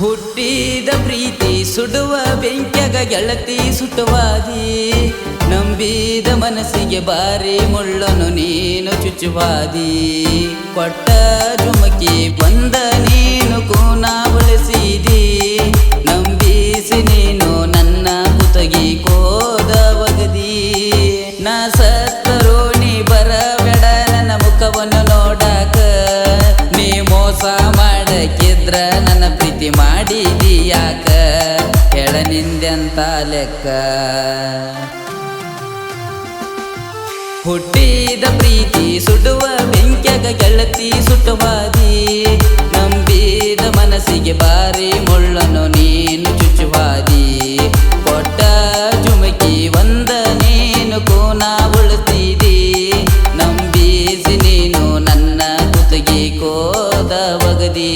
ಹುಟ್ಟಿದ ಪ್ರೀತಿ ಸುಡುವ ಬೆಂಕಿಯಾಗ ಗೆಳತಿ ಸುಟ್ಟುವಾದಿ. ನಂಬಿದ ಮನಸ್ಸಿಗೆ ಬಾರಿ ಮುಳ್ಳನು ನೀನು ಚುಚ್ಚುವಾದಿ. ಕೊಟ್ಟ ಜುಮಕಿ ಬಂದ ನೀನು ಕೂನ ಬಳಸಿದಿ ನಂಬಿಸಿ ನೀನು ನನ್ನ ಕುತಗಿ ಕೋದ ಒಗದಿ ನಾ ಸತ್ತರೋ ನೀ ಬರಬೇಡ, ನನ್ನ ಮುಖವನ್ನು ನೋಡಾಕ. ನೀ ಮೋಸ ಮಾಡಕ್ಕಿದ್ರ ನನ್ನ ಪ್ರೀತಿ ಮಾಡಿದೀಯಾಕ? ನಿಂದೆಂತ ಲೆಕ್ಕ. ಹುಟ್ಟಿದ ಪ್ರೀತಿ ಸುಡುವ ಬೆಂಕ್ಯಾಗ ಗೆಳತಿ ಸುಟ್ಟುವಾದಿ ನಂಬಿದ ಮನಸ್ಸಿಗೆ ಬಾರಿ ಮುಳ್ಳನು ನೀನು ಚುಚ್ಚುವಾದಿ ಕೊಟ್ಟ ಜುಮಕಿ ಒಂದ ನೀನು ಕೋನ ಉಳುತ್ತೀರಿ ನಂಬಿಸಿ ನೀನು ನನ್ನ ಕುತ್ತಿಗೆ ಕೋದ ಒಗದಿ.